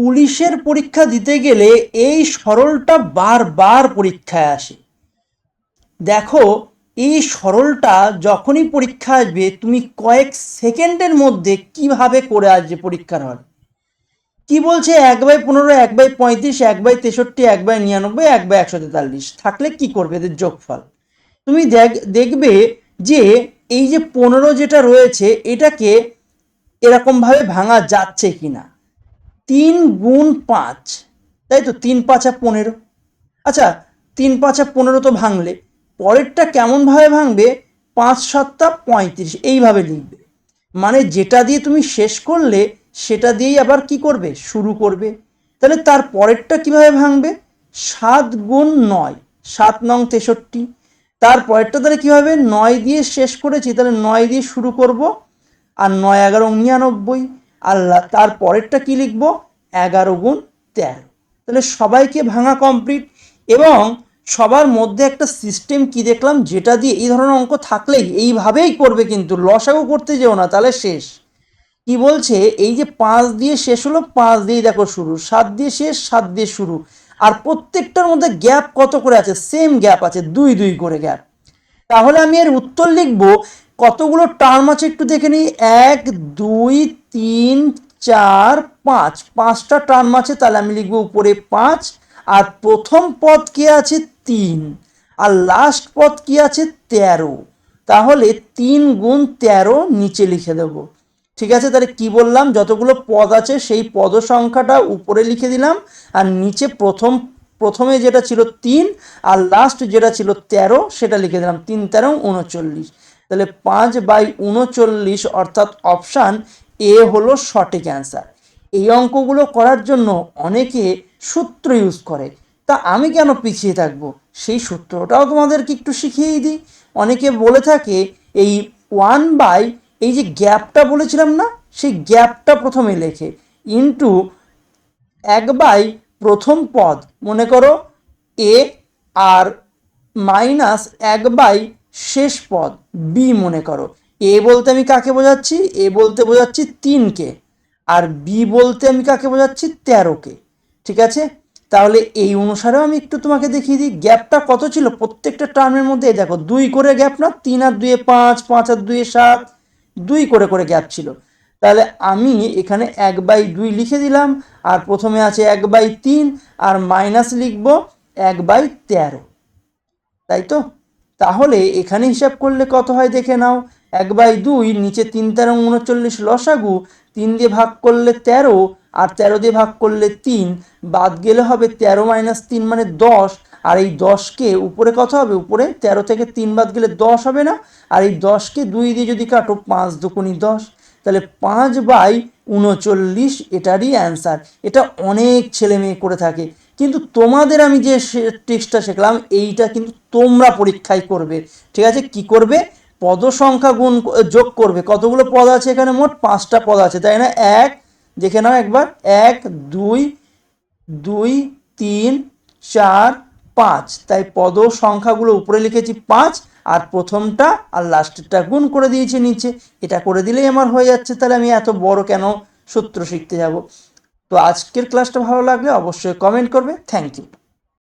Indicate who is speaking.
Speaker 1: পুলিশের পরীক্ষা দিতে গেলে এই সরলটা বারবার পরীক্ষায় আসে। দেখো, এই সরলটা যখনই পরীক্ষা আসবে, তুমি কয়েক সেকেন্ডের মধ্যে কীভাবে করে আসবে পরীক্ষার হল? কি বলছে? এক বাই পনেরো, এক বাই পঁয়ত্রিশ, এক বাই তেষট্টি, এক বাই নিরানব্বই, এক বাই একশো তেতাল্লিশ। থাকলে কি করবে এদের যোগফল? তুমি দেখ, দেখবে যে এই যে পনেরো যেটা রয়েছে, এটাকে এরকমভাবে ভাঙা যাচ্ছে কিনা। তিন গুণ পাঁচ। তাই তো তিন পাঁচা পনেরো। আচ্ছা তিন পাঁচা পনেরো তো ভাঙলে, পরেরটা কেমনভাবে ভাঙবে? পাঁচ সাতটা পঁয়ত্রিশ, এইভাবে লিখবে। মানে যেটা দিয়ে তুমি শেষ করলে, সেটা দিয়েই আবার কি করবে? শুরু করবে। তাহলে তার পরেরটা কীভাবে ভাঙবে? সাত গুণ নয়, সাত নং তেষট্টি। তার পরেরটা তাহলে কী হবে? নয় দিয়ে শেষ করেছি, তাহলে নয় দিয়ে শুরু করব। আর নয় এগারো নিরানব্বই আল্লাহ তার পরেরটা কী লিখব? এগারো গুণ তেরো। তাহলে সবাইকে ভাঙা কমপ্লিট এবং সবার মধ্যে একটা সিস্টেম কি দেখলাম? যেটা দিয়ে এই ধরনের অঙ্ক থাকলেই এইভাবেই করবে কিন্তু, লসাগু করতে যেও না, তাহলে শেষ। কি বলছে? এই যে পাঁচ দিয়ে শেষ হলো, পাঁচ দিয়ে দেখো শুরু, সাত দিয়ে শেষ, সাত দিয়ে শুরু। আর প্রত্যেকটার মধ্যে গ্যাপ কত করে আছে? সেম গ্যাপ আছে, দুই দুই করে গ্যাপ তাহলে আমি এর উত্তর লিখব, কতগুলো টার্ম আছে একটু দেখে নিই। এক, দুই, তিন চার, পাঁচ। পাঁচটা টার্ম আছে, তাহলে আমি লিখব উপরে পাঁচ। আর প্রথম পদ কি আছে? তিন। আর লাস্ট পদ কি আছে? তেরো। তাহলে তিন গুণ তেরো নিচে লিখে দেবো। ঠিক আছে? তাহলে কি বললাম? যতগুলো পদ আছে, সেই পদ সংখ্যাটা উপরে লিখে দিলাম। আর নিচে প্রথম, প্রথমে যেটা ছিল তিন, আর লাস্ট যেটা ছিল তেরো, সেটা লিখে দিলাম। তিন তেরো, উনচল্লিশ। তাহলে পাঁচ বাই উনচল্লিশ, অর্থাৎ অপশান এ হলো সঠিক অ্যান্সার। এই অঙ্কগুলো করার জন্য অনেকে সূত্র ইউজ করে। তা আমি কেন পিছিয়ে থাকব? সেই সূত্রটাও তোমাদেরকে একটু শিখিয়েই দিই। অনেকে বলে থাকে, এই ওয়ান বাই এই যে গ্যাপটা বলেছিলাম না, সেই গ্যাপটা প্রথমে লেখে। ইন্টু এক বাই প্রথম পদ। মনে করো, এ আর মাইনাস এক বাই শেষ পদ। বি মনে করো। এ বলতে আমি কাকে বোঝাচ্ছি? এ বলতে বোঝাচ্ছি তিনকে। আর বি বলতে আমি কাকে বোঝাচ্ছি? তেরোকে। ঠিক আছে? তাহলে এই অনুসারেও আমি একটু তোমাকে দেখিয়ে দিই। গ্যাপটা কত ছিল? প্রত্যেকটা টার্মের মধ্যে দেখো, দুই করে গ্যাপ না, তিন আর দুয়ে পাঁচ পাঁচ আর দুয়ে সাত, দুই করে করে গ্যাপ ছিল। তাহলে আমি এখানে এক বাই দুই লিখে দিলাম, আর প্রথমে আছে এক বাই তিন, আর মাইনাস লিখব এক বাই তেরো। তাই তো? তাহলে এখানে হিসাব করলে কত হয়? দেখে নাও। এক বাই দুই, নিচে তিন তেরো, উনচল্লিশ লসাগু, তিন দিয়ে ভাগ করলে তেরো, আর তেরো দিয়ে ভাগ করলে তিন, বাদ গেলে হবে তেরো মাইনাস তিন মানে দশ, আর এই দশকে উপরে কত হবে? উপরে তেরো থেকে তিন বাদ গেলে দশ হবে না, আর এই দশকে দুই দিয়ে যদি কাটো পাঁচ দুকুনি দশ, তাহলে পাঁচ বাই উনচল্লিশ এটারই অ্যান্সার। এটা অনেক ছেলে মেয়ে করে থাকে। কিন্তু তোমাদের আমি যে টেক্সটটা শিখলাম, এইটা কিন্তু তোমরা পরীক্ষায় করবে। ঠিক আছে? কি করবে? পদ সংখ্যা গুণ যোগ করবে। কতগুলো পদ আছে এখানে? মোট পাঁচটা পদ আছে, তাই না? এক, দেখে নাও একবার। এক, দুই দুই, তিন, চার, পাঁচ। তাই পদ সংখ্যাগুলো উপরে লিখেছি পাঁচ, আর প্রথমটা আর লাস্টেরটা গুণ করে দিয়েছে নিচে। এটা করে দিলেই আমার হয়ে যাচ্ছে, তাহলে আমি এত বড় কেন সূত্র শিখতে যাব? তো আজকের ক্লাসটা ভালো লাগলে অবশ্যই কমেন্ট করবে। Thank you